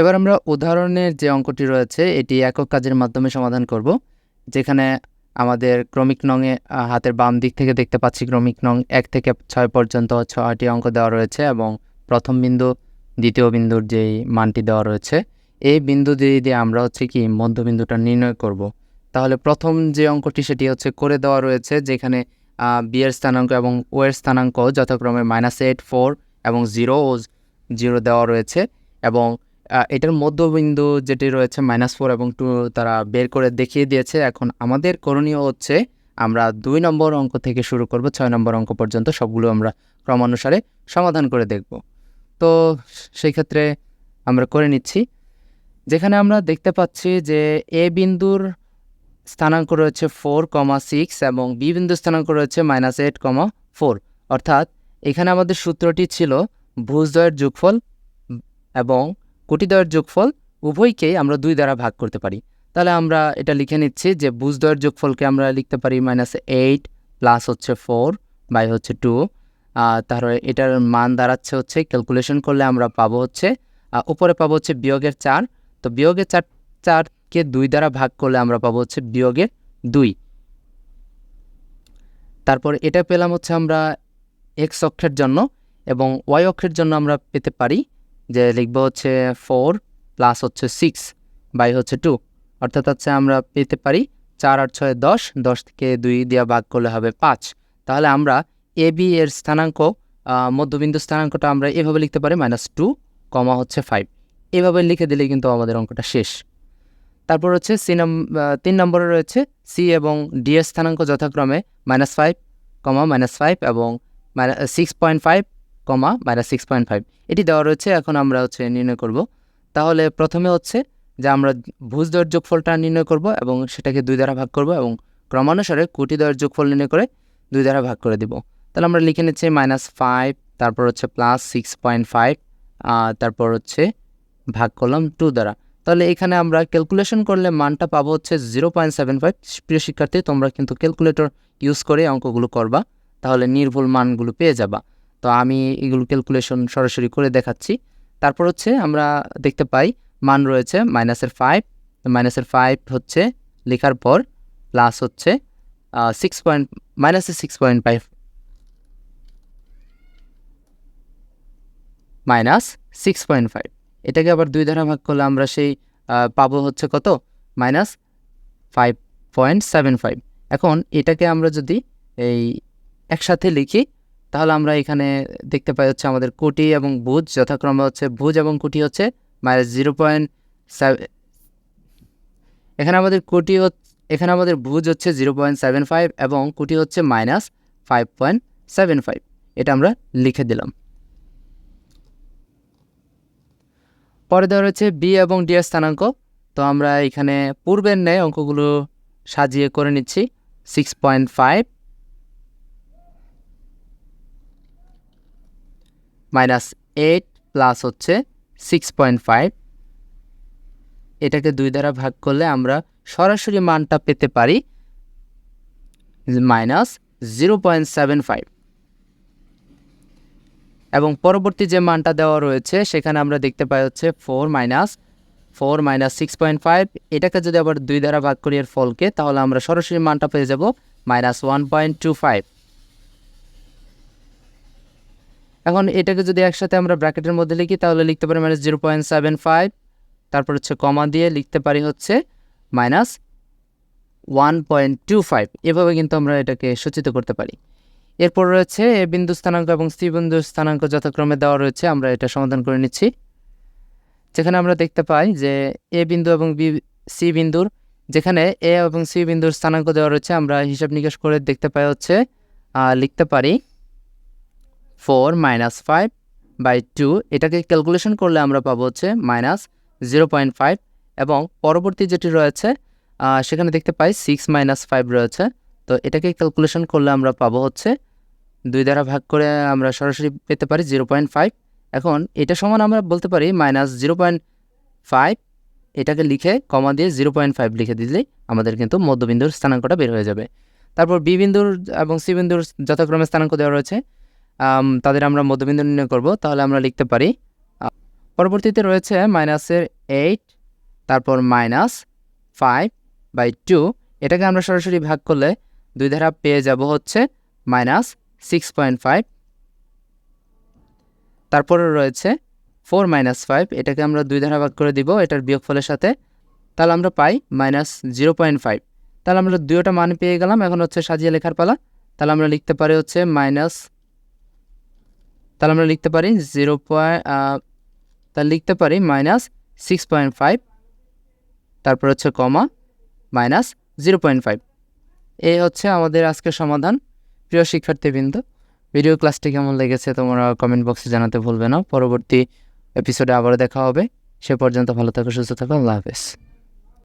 এবার আমরা উদাহরণের যে অঙ্কটি রয়েছে, এটি একক কাজের মাধ্যমে সমাধান করব, যেখানে আমাদের ক্রমিক নংয়ে হাতের বাম দিক থেকে দেখতে পাচ্ছি ক্রমিক নং এক থেকে ছয় পর্যন্ত ছয়টি অঙ্ক দেওয়া রয়েছে এবং প্রথম বিন্দু, দ্বিতীয় বিন্দুর যেই মানটি দেওয়া রয়েছে, এই বিন্দু দিয়ে দিয়ে আমরা হচ্ছে কি মধ্যবিন্দুটা নির্ণয় করব। তাহলে প্রথম যে অঙ্কটি সেটি হচ্ছে করে দেওয়া রয়েছে, যেখানে বি এর স্থানাঙ্ক এবং ও এর স্থানাঙ্ক যথাক্রমে মাইনাস এইট ফোর এবং জিরো ও জিরো দেওয়া রয়েছে এবং এটার মধ্যবিন্দু যেটি রয়েছে মাইনাস ফোর এবং টু তারা বের করে দেখিয়ে দিয়েছে। এখন আমাদের করণীয় হচ্ছে আমরা দুই নম্বর অঙ্ক থেকে শুরু করব, ছয় নম্বর অঙ্ক পর্যন্ত সবগুলো আমরা ক্রমানুসারে সমাধান করে দেখব। তো সেই ক্ষেত্রে আমরা করে নিচ্ছি। যেখানে আমরা দেখতে পাচ্ছি যে এ বিন্দুর স্থানাঙ্ক রয়েছে ফোর কমা সিক্স এবং বি বিন্দুর স্থানাঙ্ক রয়েছে মাইনাস এইট কমা ফোর অর্থাৎ এখানে আমাদের সূত্রটি ছিল ভুজদ্বয়ের যোগফল এবং কোটিদ্বয়ের যোগফল উভয়কেই আমরা দুই দ্বারা ভাগ করতে পারি। তাহলে আমরা এটা লিখে নিচ্ছি যে ভুজদ্বয়ের যোগফলকে আমরা লিখতে পারি মাইনাস এইট প্লাস হচ্ছে ফোর বাই হচ্ছে টু তারপরে এটার মান দাঁড়াচ্ছে হচ্ছে ক্যালকুলেশন করলে আমরা পাবো হচ্ছে উপরে পাবো হচ্ছে বিয়োগের চার। তো বিয়োগের চার, চারকে দুই দ্বারা ভাগ করলে আমরা পাবো হচ্ছে বিয়োগের দুই। তারপর এটা পেলাম হচ্ছে আমরা এক্স অক্ষের জন্য এবং ওয়াই অক্ষের জন্য আমরা পেতে পারি যে লিখব হচ্ছে ফোর প্লাস হচ্ছে সিক্স বাই হচ্ছে টু অর্থাৎ হচ্ছে আমরা পেতে পারি চার আর ছয় দশ দশ থেকে দুই দিয়ে ভাগ করলে হবে পাঁচ। তাহলে আমরা এ বি এর স্থানাঙ্ক মধ্যবিন্দু স্থানাঙ্কটা আমরা এভাবে লিখতে পারি মাইনাস টু কমা হচ্ছে ফাইভ এভাবে লিখে দিলে কিন্তু আমাদের অঙ্কটা শেষ। তারপর হচ্ছে সি তিন নম্বরে রয়েছে সি এবং ডি এর স্থানাঙ্ক যথাক্রমে minus five comma minus five এবং six point five comma minus six point five. এটি দেওয়া রয়েছে, এখন আমরা হচ্ছে নির্ণয় করব। তাহলে প্রথমে হচ্ছে যে আমরা ভুজদ্বয়ের যোগফলটা নির্ণয় করব এবং সেটাকে দুই দ্বারা ভাগ করব এবং ক্রমানুসারে কোটিদ্বয়ের যোগফল নির্ণয় করে দুই দ্বারা ভাগ করে দিব। তাহলে আমরা লিখে নিচ্ছি মাইনাস ফাইভ, তারপর হচ্ছে প্লাস সিক্স পয়েন্ট ফাইভ তারপর হচ্ছে ভাগ করলাম টু দ্বারা। তাহলে এখানে আমরা ক্যালকুলেশন করলে মানটা পাবো হচ্ছে জিরো পয়েন্ট সেভেন ফাইভ। প্রিয় শিক্ষার্থী, তোমরা কিন্তু ক্যালকুলেটর ইউজ করে অঙ্কগুলো করবা, তাহলে নির্ভুল মানগুলো পেয়ে যাবা। তো আমি এগুলো ক্যালকুলেশন সরাসরি করে দেখাচ্ছি। তারপর হচ্ছে আমরা দেখতে পাই, মান রয়েছে মাইনাসের ফাইভ মাইনাসের ফাইভ হচ্ছে লেখার পর প্লাস হচ্ছে সিক্স পয়েন্ট মাইনাসের six point five minus six point five এটাকে আবার দুই দ্বারা ভাগ করলে আমরা সেই পাবো হচ্ছে কত? Minus five point seven five এখন এটাকে আমরা যদি এই একসাথে লিখি তাহলে আমরা এখানে দেখতে পাই হচ্ছে আমাদের কোটি এবং ভুজ যথাক্রমে হচ্ছে ভুজ এবং কোটি হচ্ছে মাইনাস জিরো পয়েন্ট এখানে আমাদের কোটি এখানে আমাদের ভুজ হচ্ছে জিরো পয়েন্ট সেভেন ফাইভ এবং কোটি হচ্ছে minus five point seven five এটা আমরা লিখে দিলাম। পরে দেওয়া রয়েছে বি এবং ডি এর স্থানাঙ্ক। তো আমরা এখানে পূর্বের ন্যায় অঙ্কগুলো সাজিয়ে করে নিচ্ছি। Six point five minus eight plus হচ্ছে সিক্স পয়েন্ট ফাইভ এটাকে দুই দ্বারা ভাগ করলে আমরা সরাসরি মানটা পেতে পারি minus zero point seven five এবং পরবর্তী যে মানটা দেওয়া রয়েছে, সেখানে আমরা দেখতে পাই হচ্ছে four minus four minus six point five এটাকে যদি আবার দুই দ্বারা ভাগ করি এর ফলকে, তাহলে আমরা সরাসরি মানটা পেয়ে যাব minus one point two five এখন এটাকে যদি একসাথে আমরা ব্র্যাকেটের মধ্যে লিখি, তাহলে লিখতে পারি minus zero point seven five তারপর হচ্ছে কমা দিয়ে লিখতে পারি হচ্ছে minus one point two five এভাবে কিন্তু আমরা এটাকে সূচিত করতে পারি। এরপর রয়েছে এ বিন্দু স্থানাঙ্ক এবং সি বিন্দু স্থানাঙ্ক যথাক্রমে দেওয়া রয়েছে, আমরা এটা সমাধান করে নিচ্ছি। যেখানে আমরা দেখতে পাই যে এ বিন্দু এবং বি, সি বিন্দুর যেখানে এ এবং সি বিন্দুর স্থানাঙ্ক দেওয়া রয়েছে, আমরা হিসাব নিকাশ করে দেখতে পাই হচ্ছে লিখতে পারি four minus five by two, এটাকে ক্যালকুলেশন করলে আমরা পাবো হচ্ছে মাইনাস জিরো পয়েন্ট ফাইভ এবং পরবর্তী যেটি রয়েছে সেখানে দেখতে পাই সিক্স মাইনাস ফাইভ রয়েছে। তো এটাকে ক্যালকুলেশন করলে আমরা পাবো হচ্ছে দুই দ্বারা ভাগ করে আমরা সরাসরি পেতে পারি জিরো পয়েন্ট ফাইভ। এখন এটা সমান আমরা বলতে পারি মাইনাস জিরো পয়েন্ট ফাইভ, এটাকে লিখে কমা দিয়ে জিরো পয়েন্ট ফাইভ লিখে দিলেই আমাদের কিন্তু মধ্যবিন্দুর স্থানাঙ্কটা বের হয়ে যাবে। তারপর বি বিন্দুর এবং সি বিন্দুর যথাক্রমে স্থানাঙ্ক দেওয়া রয়েছে তাদের আমরা মধ্যবিন্দু নির্ণয় করব, তাহলে আমরা লিখতে পারি পরবর্তীতে রয়েছে মাইনাসের এইট, তারপর মাইনাস ফাইভ বাই টু, এটাকে আমরা সরাসরি ভাগ করলে দুই ধারা পেয়ে যাব হচ্ছে মাইনাস সিক্স পয়েন্ট ফাইভ, তারপরে রয়েছে ফোর মাইনাস ফাইভ, এটাকে আমরা দুই ধারা ভাগ করে দিব এটার বিয়োগফলের সাথে, তাহলে আমরা পাই মাইনাস জিরো পয়েন্ট ফাইভ, তাহলে আমরা দুইটা মান পেয়ে গেলাম, এখন হচ্ছে সাজিয়ে লেখার পালা, তাহলে আমরা লিখতে পারি হচ্ছে মাইনাস তাহলে আমরা লিখতে পারি জিরো পয়েন্ট তাহলে লিখতে পারি মাইনাস সিক্স পয়েন্ট ফাইভ তারপর হচ্ছে comma minus zero point five এই হচ্ছে আমাদের আজকের সমাধান। প্রিয় শিক্ষার্থীবৃন্দ ভিডিও ক্লাসটি কেমন লেগেছে তোমরা কমেন্ট বক্সে জানাতে ভুলবে না। পরবর্তী এপিসোডে আবারও দেখা হবে। সে পর্যন্ত ভালো থাকো, সুস্থ থাকো। আল্লাহ হাফেজ।